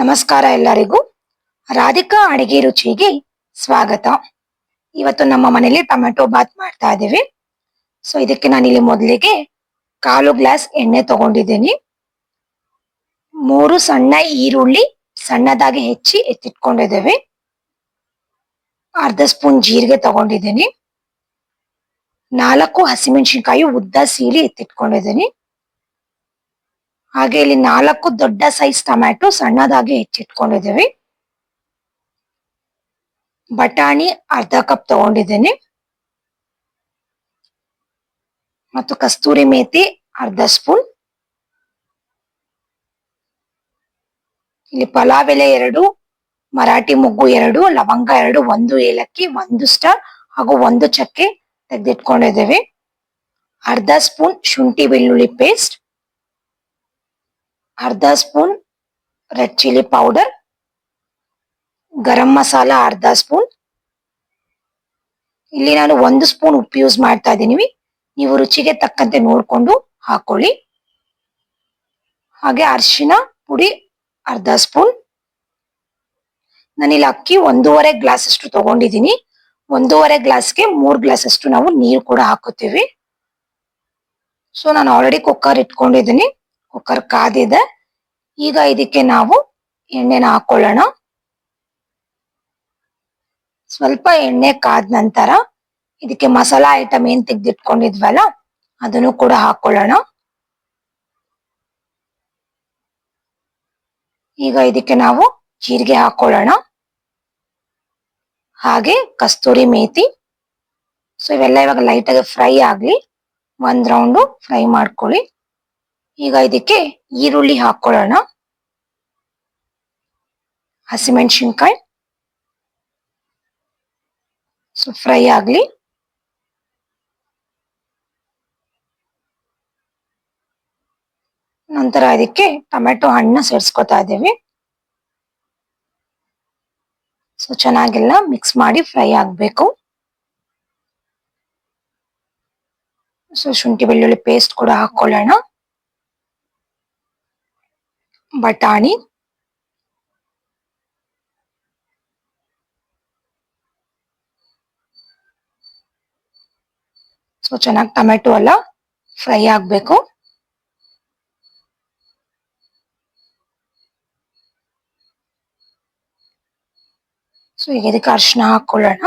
ನಮಸ್ಕಾರ ಎಲ್ಲರಿಗೂ. ರಾಧಿಕಾ ಅಡಿಗೆ ರುಚಿಗೆ ಸ್ವಾಗತ. ಇವತ್ತು ನಮ್ಮ ಮನೇಲಿ ಟೊಮೆಟೊ ಬಾತ್ ಮಾಡ್ತಾ ಇದ್ದೀವಿ. ಸೊ ಇದಕ್ಕೆ ನಾನು ಇಲ್ಲಿ ಮೊದಲಿಗೆ ಕಾಲು ಗ್ಲಾಸ್ ಎಣ್ಣೆ ತಗೊಂಡಿದ್ದೀನಿ. ಮೂರು ಸಣ್ಣ ಈರುಳ್ಳಿ ಸಣ್ಣದಾಗಿ ಹೆಚ್ಚಿ ಎತ್ತಿಟ್ಕೊಂಡಿದ್ದೇವೆ. ಅರ್ಧ ಸ್ಪೂನ್ ಜೀರಿಗೆ ತಗೊಂಡಿದ್ದೀನಿ. ನಾಲ್ಕು ಹಸಿಮೆಣಸಿನ್ಕಾಯಿ ಉದ್ದ ಸೀಳಿ ಎತ್ತಿಟ್ಕೊಂಡಿದ್ದೀನಿ. ಹಾಗೆ ಇಲ್ಲಿ ನಾಲ್ಕು ದೊಡ್ಡ ಸೈಜ್ ಟೊಮ್ಯಾಟೊ ಸಣ್ಣದಾಗಿ ಹೆಚ್ಚಿಟ್ಕೊಂಡಿದ್ದೀವಿ. ಬಟಾಣಿ ಅರ್ಧ ಕಪ್ ತಗೊಂಡಿದ್ದೀನಿ. ಮತ್ತು ಕಸ್ತೂರಿ ಮೇಥಿ ಅರ್ಧ ಸ್ಪೂನ್ ಇಲ್ಲಿ ಪಲಾವ್ ಎಲೆ ಎರಡು, ಮರಾಠಿ ಮೊಗ್ಗು ಎರಡು, ಲವಂಗ ಎರಡು, ಒಂದು ಏಲಕ್ಕಿ, ಒಂದು ಸ್ಟಾರ್ ಹಾಗೂ ಒಂದು ಚಕ್ಕೆ ತೆಗೆದಿಟ್ಕೊಂಡಿದ್ದೇವೆ. ಅರ್ಧ ಸ್ಪೂನ್ ಶುಂಠಿ ಬೆಳ್ಳುಳ್ಳಿ ಪೇಸ್ಟ್ ಅರ್ಧ spoon red chilli powder, garam masala ಅರ್ಧ ಸ್ಪೂನ್. ಇಲ್ಲಿ ನಾನು ಒಂದು ಸ್ಪೂನ್ ಉಪ್ಪು ಯೂಸ್ ಮಾಡ್ತಾ ಇದ್ದೀನಿ. ನೀವು ರುಚಿಗೆ ತಕ್ಕಂತೆ ನೋಡಿಕೊಂಡು ಹಾಕೊಳ್ಳಿ. ಹಾಗೆ ಅರಿಶಿನ ಪುಡಿ ಅರ್ಧ ಸ್ಪೂನ್. ನಾನಿಲ್ಲಿ ಅಕ್ಕಿ ಒಂದೂವರೆ ಗ್ಲಾಸ್ ಅಷ್ಟು ತಗೊಂಡಿದ್ದೀನಿ. ಒಂದೂವರೆ ಗ್ಲಾಸ್ಗೆ ಮೂರ್ ಗ್ಲಾಸ್ ಅಷ್ಟು ನಾವು ನೀರು ಕೂಡ ಹಾಕೋತೀವಿ ಸೊ ನಾನು ಆಲ್ರೆಡಿ ಕುಕ್ಕರ್ ಇಟ್ಕೊಂಡಿದ್ದೀನಿ. ಕುಕ್ಕರ್ ಕಾದಿದೆ ಈಗ ಇದಕ್ಕೆ ನಾವು ಎಣ್ಣೆನ ಹಾಕೊಳ್ಳೋಣ. ಸ್ವಲ್ಪ ಎಣ್ಣೆ ಕಾದ ನಂತರ ಇದಕ್ಕೆ ಮಸಾಲ ಐಟಮ್ ಏನ್ ತೆಗೆದಿಟ್ಕೊಂಡಿದ್ವಲ್ಲ, ಅದನ್ನು ಕೂಡ ಹಾಕೊಳ್ಳೋಣ. ಈಗ ಇದಕ್ಕೆ ನಾವು ಜೀರಿಗೆ ಹಾಕೊಳ್ಳೋಣ. ಹಾಗೆ ಕಸ್ತೂರಿ ಮೇತಿ. ಸೊ ಇವೆಲ್ಲ ಇವಾಗ ಲೈಟಾಗಿ ಫ್ರೈ ಆಗಲಿ, ಒಂದ್ ರೌಂಡು ಫ್ರೈ ಮಾಡ್ಕೊಳ್ಳಿ. ಈಗ ಇದಕ್ಕೆ ಈರುಳ್ಳಿ ಹಾಕೊಳ್ಳೋಣ. ಹಸಿಮೆಣಸಿನ್ಕಾಯಿ. ಸೊ ಫ್ರೈ ಆಗ್ಲಿ. ನಂತರ ಇದಕ್ಕೆ ಟೊಮೆಟೊ ಹಣ್ಣು ಸೇರಿಸ್ಕೊತಾ ಇದ್ದೀವಿ. ಸೊ ಚೆನ್ನಾಗೆಲ್ಲ ಮಿಕ್ಸ್ ಮಾಡಿ ಫ್ರೈ ಆಗಬೇಕು. ಸೊ ಶುಂಠಿ ಬೆಳ್ಳುಳ್ಳಿ ಪೇಸ್ಟ್ ಕೂಡ ಹಾಕೊಳ್ಳೋಣ. ಬಟಾಣಿ ಸೊ ಚೆನ್ನಾಗಿ ಟೊಮೆಟೊ ಎಲ್ಲ ಫ್ರೈ ಆಗ್ಬೇಕು ಸೊ ಈಗ ಇದಕ್ಕೆ ಅರಿಶಿನ ಹಾಕೊಳ್ಳೋಣ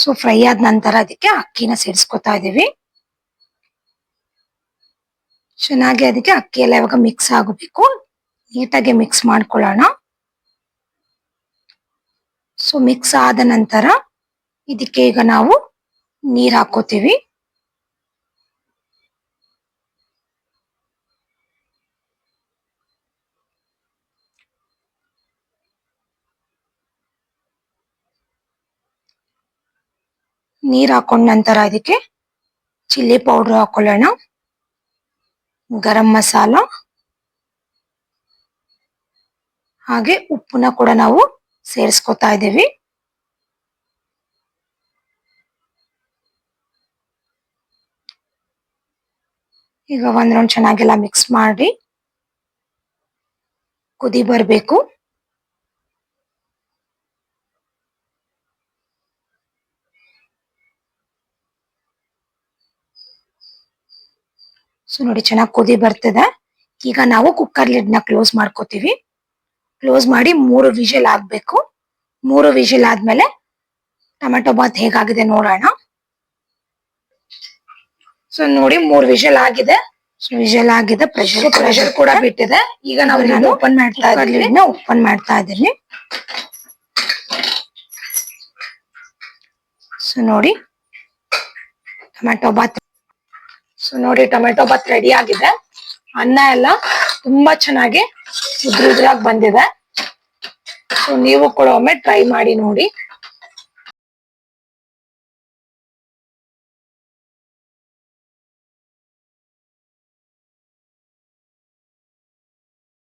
ಸೊ ಫ್ರೈ ಆದ ನಂತರ ಅದಕ್ಕೆ ಅಕ್ಕಿನ ಸೇರಿಸ್ಕೊತಾ ಇದೀವಿ ಚೆನ್ನಾಗಿ ಅದಕ್ಕೆ ಅಕ್ಕಿ ಎಲ್ಲ ಇವಾಗ ಮಿಕ್ಸ್ ಆಗಬೇಕು. ನೀಟಾಗಿ ಮಿಕ್ಸ್ ಮಾಡ್ಕೊಳ್ಳೋಣ. ಸೊ ಮಿಕ್ಸ್ ಆದ ನಂತರ ಇದಕ್ಕೆ ಈಗ ನಾವು ನೀರ್ ಹಾಕೋತೀವಿ. ನೀರ್ ಹಾಕೊಂಡ ನಂತರ ಇದಕ್ಕೆ ಚಿಲ್ಲಿ ಪೌಡರ್ ಹಾಕೊಳ್ಳೋಣ. ಗರಂ ಮಸಾಲ. ಹಾಗೆ ಉಪ್ಪನ್ನ ಕೂಡ ನಾವು ಸೇರಿಸ್ಕೊತಾ ಇದ್ದೀವಿ. ಈಗ ಒಂದ್ ರೌಂಡ್ ಚೆನ್ನಾಗೆಲ್ಲ ಮಿಕ್ಸ್ ಮಾಡಿ ಕುದಿ ಬರಬೇಕು. ಸೊ ನೋಡಿ ಚೆನ್ನಾಗಿ ಕುದಿ ಬರ್ತಿದೆ. ಈಗ ನಾವು ಕುಕ್ಕರ್ ಲಿಡ್ನ ಕ್ಲೋಸ್ ಮಾಡ್ಕೋತೀವಿ. ಕ್ಲೋಸ್ ಮಾಡಿ ಮೂರು ವಿಷಲ್ ಆಗ್ಬೇಕು. ಮೂರು ವಿಷಲ್ ಆದ್ಮೇಲೆ ಟೊಮೆಟೊ ಬಾತ್ ಹೇಗಾಗಿದೆ ನೋಡೋಣ. ಸೊ ನೋಡಿ ಮೂರು ವಿಷಲ್ ಆಗಿದೆ. ವಿಷಲ್ ಆಗಿದೆ ಪ್ರೆಷರ್ ಪ್ರೆಷರ್ ಕೂಡ ಬಿಟ್ಟಿದೆ. ಈಗ ನಾವು ನಾನು ಓಪನ್ ಮಾಡ್ತಾ ಇದ್ದೀನಿ ಓಪನ್ ಮಾಡ್ತಾ ಇದ್ದೀನಿ. ಸೊ ನೋಡಿ ಟೊಮೆಟೊ ಬಾತ್ ಸೊ ನೋಡಿ, ಟೊಮೆಟೊ ಬಾತ್ ರೆಡಿ ಆಗಿದೆ. ಅನ್ನ ಎಲ್ಲ ತುಂಬಾ ಚೆನ್ನಾಗಿ ಉದ್ರ ಉದ್ರಾಗಿ ಬಂದಿದೆ. ಸೊ ನೀವು ಕೂಡ ಒಮ್ಮೆ ಟ್ರೈ ಮಾಡಿ ನೋಡಿ.